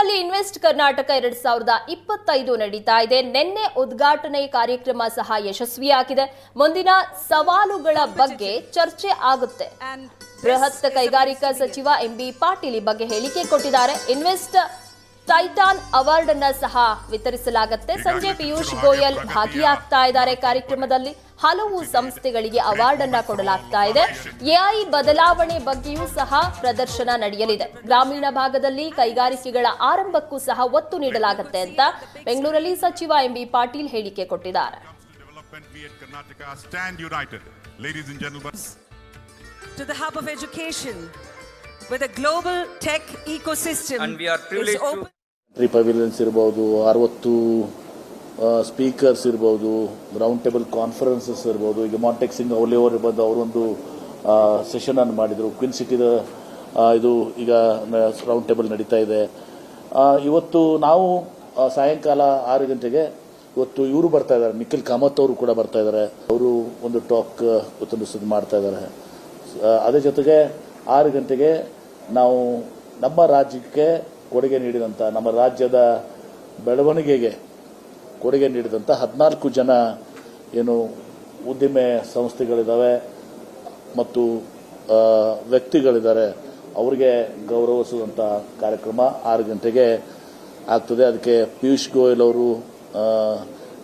ಬೆಂಗಳೂರಿನಲ್ಲಿ ಇನ್ವೆಸ್ಟ್ ಕರ್ನಾಟಕ ಎರಡ್ ಸಾವಿರದ ಇಪ್ಪತ್ತೈದು ನಡೀತಾ ಇದೆ. ನಿನ್ನೆ ಉದ್ಘಾಟನೆ ಕಾರ್ಯಕ್ರಮ ಸಹ ಯಶಸ್ವಿಯಾಗಿದೆ. ಮುಂದಿನ ಸವಾಲುಗಳ ಬಗ್ಗೆ ಚರ್ಚೆ ಆಗುತ್ತೆ. ಬೃಹತ್ ಕೈಗಾರಿಕಾ ಸಚಿವ ಎಂಬಿ ಪಾಟೀಲ್ ಈ ಬಗ್ಗೆ ಹೇಳಿಕೆ ಕೊಟ್ಟಿದ್ದಾರೆ. ಇನ್ವೆಸ್ಟ್ ಟೈಟಾನ್ ಅವಾರ್ಡ್ ಅನ್ನ ಸಹ ವಿತರಿಸಲಾಗುತ್ತೆ. ಸಂಜೆ ಪಿಯೂಷ್ ಗೋಯಲ್ ಭಾಗಿಯಾಗ್ತಾ ಇದ್ದಾರೆ ಕಾರ್ಯಕ್ರಮದಲ್ಲಿ. ಹಲವು ಸಂಸ್ಥೆಗಳಿಗೆ ಅವಾರ್ಡ್ ಅನ್ನ ಕೊಡಲಾಗ್ತಾ ಇದೆ. ಎಐ ಬದಲಾವಣೆ ಬಗ್ಗೆಯೂ ಸಹ ಪ್ರದರ್ಶನ ನಡೆಯಲಿದೆ. ಗ್ರಾಮೀಣ ಭಾಗದಲ್ಲಿ ಕೈಗಾರಿಕೆಗಳ ಆರಂಭಕ್ಕೂ ಸಹ ಒತ್ತು ನೀಡಲಾಗುತ್ತೆ ಅಂತ ಬೆಂಗಳೂರಲ್ಲಿ ಸಚಿವ ಎಂಬಿ ಪಾಟೀಲ್ ಹೇಳಿಕೆ ಕೊಟ್ಟಿದ್ದಾರೆ. To the hub of education, where a global tech ecosystem And we are privileged to- open. Three pavilions ಇರ್ಬೋದು ಅರವತ್ತು ಸ್ಪೀಕರ್ಸ್ ಇರ್ಬೋದು ರೌಂಡ್ ಟೇಬಲ್ ಕಾನ್ಫರೆನ್ಸಸ್ ಇರ್ಬೋದು. ಈಗ ಮಾಂಟೆಕ್ ಸಿಂಗ್ ಅವಲಿ ಅವರು ಬಂದು ಅವರೊಂದು ಸೆಷನ್ ಅನ್ನು ಮಾಡಿದರು. ಕ್ವಿನ್ ಸಿಟಿದ ಇದು ಈಗ ರೌಂಡ್ ಟೇಬಲ್ ನಡೀತಾ ಇದೆ. ಇವತ್ತು ನಾವು ಸಾಯಂಕಾಲ ಆರು ಗಂಟೆಗೆ ಇವತ್ತು ಇವರು ಬರ್ತಾ ಇದ್ದಾರೆ. ನಿಖಿಲ್ ಕಾಮತ್ ಅವರು ಕೂಡ ಬರ್ತಾ ಇದ್ದಾರೆ. ಅವರು ಒಂದು ಟಾಕ್ ಇವತ್ತೊಂದು ಮಾಡ್ತಾ ಇದ್ದಾರೆ. ಅದೇ ಜೊತೆಗೆ ಆರು ಗಂಟೆಗೆ ನಾವು ನಮ್ಮ ರಾಜ್ಯಕ್ಕೆ ಕೊಡುಗೆ ನೀಡಿದಂಥ ನಮ್ಮ ರಾಜ್ಯದ ಬೆಳವಣಿಗೆಗೆ ಕೊಡುಗೆ ನೀಡಿದಂಥ ಹದಿನಾಲ್ಕು ಜನ ಏನು ಉದ್ದಿಮೆ ಸಂಸ್ಥೆಗಳಿದ್ದಾವೆ ಮತ್ತು ವ್ಯಕ್ತಿಗಳಿದ್ದಾರೆ. ಅವರಿಗೆ ಗೌರವಿಸುವಂಥ ಕಾರ್ಯಕ್ರಮ ಆರು ಗಂಟೆಗೆ ಆಗ್ತದೆ. ಅದಕ್ಕೆ ಪಿಯೂಷ್ ಗೋಯಲ್ ಅವರು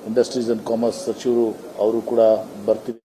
ಇಂಡಸ್ಟ್ರೀಸ್ ಅಂಡ್ ಕಾಮರ್ಸ್ ಸಚಿವರು ಅವರು ಕೂಡ ಬರ್ತೀವಿ